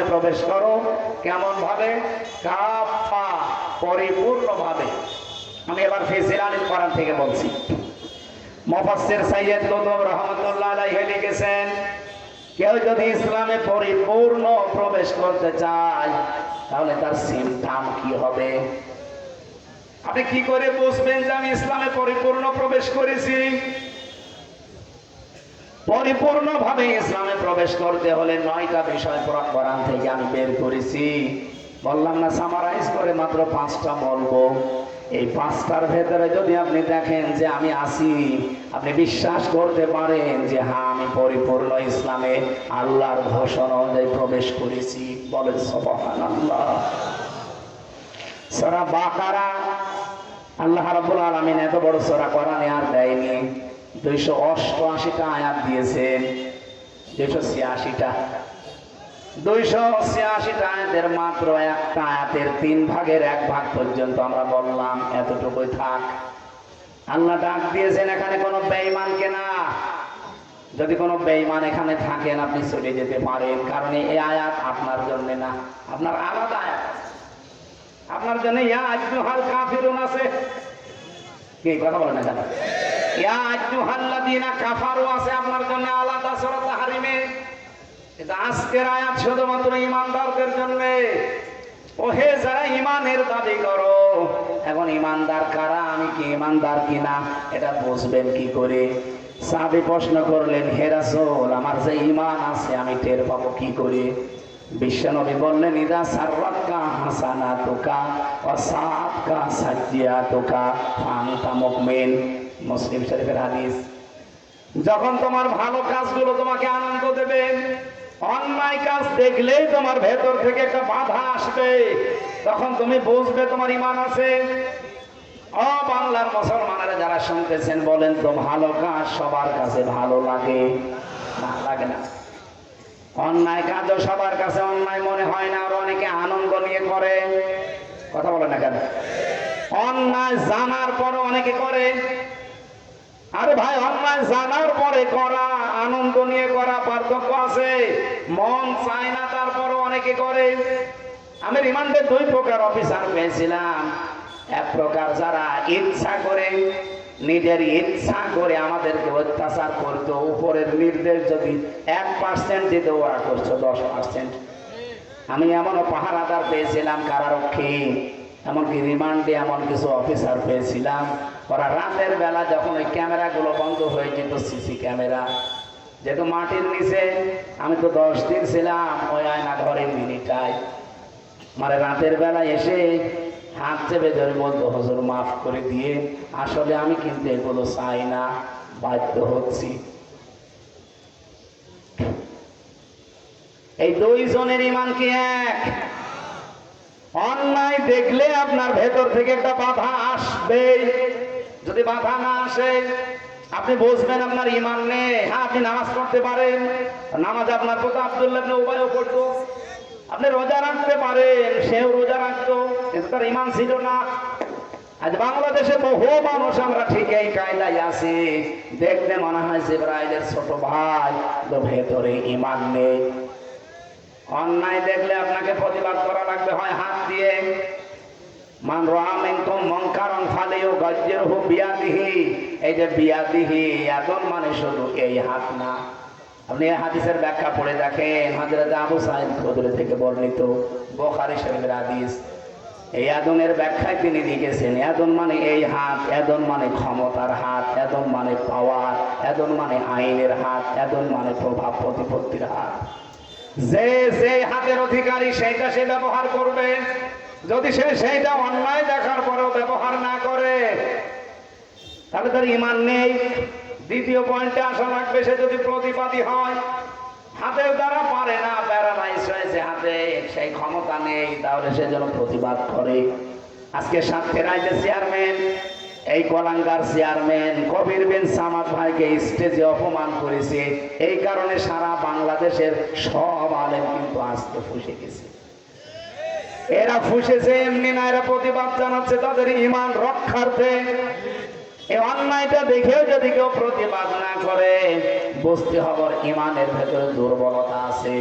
ইসলামে প্রবেশ করো। কেমন ভাবে? পরিপূর্ণ ভাবে আমি এবার ফিজিলানিল কোরআন থেকে বলছি। মুফাসসির সাইয়্যিদ কুতুব রহমাতুল্লাহ আলাইহি লিখেছেন, কেউ যদি ইসলামে পরিপূর্ণ প্রবেশ করতে চায়, তাহলে তার সিমটাম কি হবে? আপনি কি করে বুঝবেন যে আমি ইসলামে পরিপূর্ণ প্রবেশ করেছি? পরিপূর্ণ ভাবে ইসলামে প্রবেশ করতে হলে নয়টা বিষয় কোরআন থেকে আমি বের করেছি। বললাম, না সামারাইজ করে মাত্র পাঁচটা বলব। এই পাঁচটার ভেতরে যদি আপনি দেখেন যে আমি আসি আপনি বিশ্বাস করতে পারেন যে হ্যাঁ আমি পরিপূর্ণ ইসলামে আল্লাহর ঘোষণা অনুযায়ী প্রবেশ করেছি। বলে সবহান আল্লাহ সরা বাকারা, আল্লাহ রাব্বুল আলামিন এত বড় সরা কোরআনে আর দেয়নি। দুইশো অষ্টআশিটা আয়াত দিয়েছেন দুইশো ছিয়াশিটা। দুইশো ছিয়াশিটা আয়াতের মাত্র একটা আয়াতের তিন ভাগের এক ভাগ পর্যন্ত আমরা বললাম, এতটুকুই থাক। আল্লাহ ডাক দিয়েছেন, এখানে কোনো বেঈমানকে না যদি কোনো বেঈমান এখানে থাকেন, আপনি চলে যেতে পারেন, কারণ এই আয়াত আপনার জন্য না, আপনার আলাদা আয়াত। আপনার জন্য, ইয়া আজনুহাল কাফিরুন আছে। কি, কথা বলেন না কেন? আছে আপনার জন্য আলাদা আয়াত শুধুমাত্র জন্য। ইমানের দাবি করো, এখন ইমানদার কারা? আমি কি ইমানদার এটা কি করে? প্রশ্ন করলেন, হে রাসূল, আমার যে ইমান আছে, আমি টের পাবো কি করে? বিশ্বনবী বললেন, ইদা সাররাক্কা হাসানাতুকা ওয়া সাআতকা সাজ্জিয়াতুকা মুসলিম শরীফের হাদিস। যখন তোমার ভালো কাজগুলো তোমাকে আনন্দ দেবে, অন্যায় কাজ দেখলেই তোমার ভেতর থেকে একটা বাধা আসবে। তখন তুমি বুঝবে তোমার ইমান আছে। ও বাংলার মুসলমানেরা যারা শুনতেছেন, বলেন তো, ভালো কাজ সবার কাছে ভালো লাগে না লাগে না? অন্যায় কাজও সবার কাছে অন্যায় মনে হয় না, আর অনেকে আনন্দ নিয়ে করে। কথা বলে না কেন? অন্যায় জানার পর অনেকে করে। আরে ভাই অন্যায় জানার পরে করা, আনন্দ নিয়ে করা, পার্থক্য আছে। মন চায় না, তারপরও অনেকে করে। আমি রিমান্ডে দুই প্রকার অফিসার পেয়েছিলাম। এক প্রকার যারা ইচ্ছা করে, নিজের ইচ্ছা করে আমাদেরকে অত্যাচার করতো, উপরের নির্দেশ যদি এক পার্সেন্ট দিতে ওরা করছ দশ পার্সেন্ট আমি এমনও পাহারাদার পেয়েছিলাম কারারক্ষী। এমনকি রিমান্ডে এমন কিছু অফিসার পেয়েছিলাম। ওরা রাতের বেলা যখন ওই ক্যামেরাগুলো বন্ধ হয়ে যেত, সিসি ক্যামেরা, যেহেতু মাটির নিচে, আমি তো দশ দিন ছিলাম, ওই আয়না ঘরের মিনিটায়। মানে রাতের বেলা এসে হাত চেপে ধরে বলতো, হজুর, মাফ করে দিয়ে, আসলে আমি কিন্তু এগুলো চাই না, বাধ্য হচ্ছি। এই দুইজনের ইমান কি এক। অন্যায় দেখলে আপনার ভেতর থেকে একটা বাধা আসবে যদি বাধা না আসে, আপনি বুঝবেন আপনার ইমান নেই। হ্যাঁ আপনি নামাজ পড়তে পারেন। নামাজ আপনার কথা আব্দুল্লাহ ইবনে উবাইও পড়তো। আপনি রোজা রাখতে পারেন, সেও রোজা রাখতো, কিন্তু তার ইমান ছিল না। আজ বাংলাদেশে বহু মানুষ আমরা ঠিক এই কায়দায় আছি। দেখতে মনে হয় যে জিব্রাইলের ছোট ভাই, তো ভেতরে ইমান নেই। অন্যায় দেখলে আপনাকে প্রতিবাদ করা লাগবে হয় হাত দিয়ে মান রামিনকুম মুনকারান গাজ্জিরহু বিয়াদিহি। এই যে বিয়াদিহি মানে শুধু এই হাত না। আপনি হাদিসের ব্যাখ্যা পড়ে দেখেন আবু থেকে বর্ণিত শরীফের হাদিস। এই আদনের ব্যাখ্যায় তিনি লিখেছেন এদন মানে এই হাত এদন মানে ক্ষমতার হাত এদন মানে পাওয়ার এদন মানে আইনের হাত এদন মানে প্রভাব প্রতিপত্তির হাত। যে যে হাতের অধিকারী, সেইটা সে ব্যবহার করবে। যদি সে সেইটা অন্যায় দেখার পরেও ব্যবহার না করে, তাহলে তার ইমান নেই। দ্বিতীয় পয়েন্টে আসা লাগবে, সে যদি প্রতিবাদী হয়, হাতের দ্বারা পারে না প্যারালাইজ হয়েছে হাতে, সেই ক্ষমতা নেই, তাহলে সে যেন প্রতিবাদ করে। আজকে সাতক্ষীর রাজ্যের চেয়ারম্যান, এই কলাঙ্গার চেয়ারম্যান কবির বিন সামাদ ভাইকে স্টেজে অপমান করেছে। এই কারণে সারা বাংলাদেশের সব আলেম কিন্তু আজকে ফুসে গেছে। এরা ফুসেছে এমনি না, এরা প্রতিবাদ জানাচ্ছে তাদের ইমান রক্ষার্থে অন্যায়টা দেখেও যদি কেউ প্রতিবাদ না করে বুঝতে হবে ইমানের ভেতরে দুর্বলতা আছে।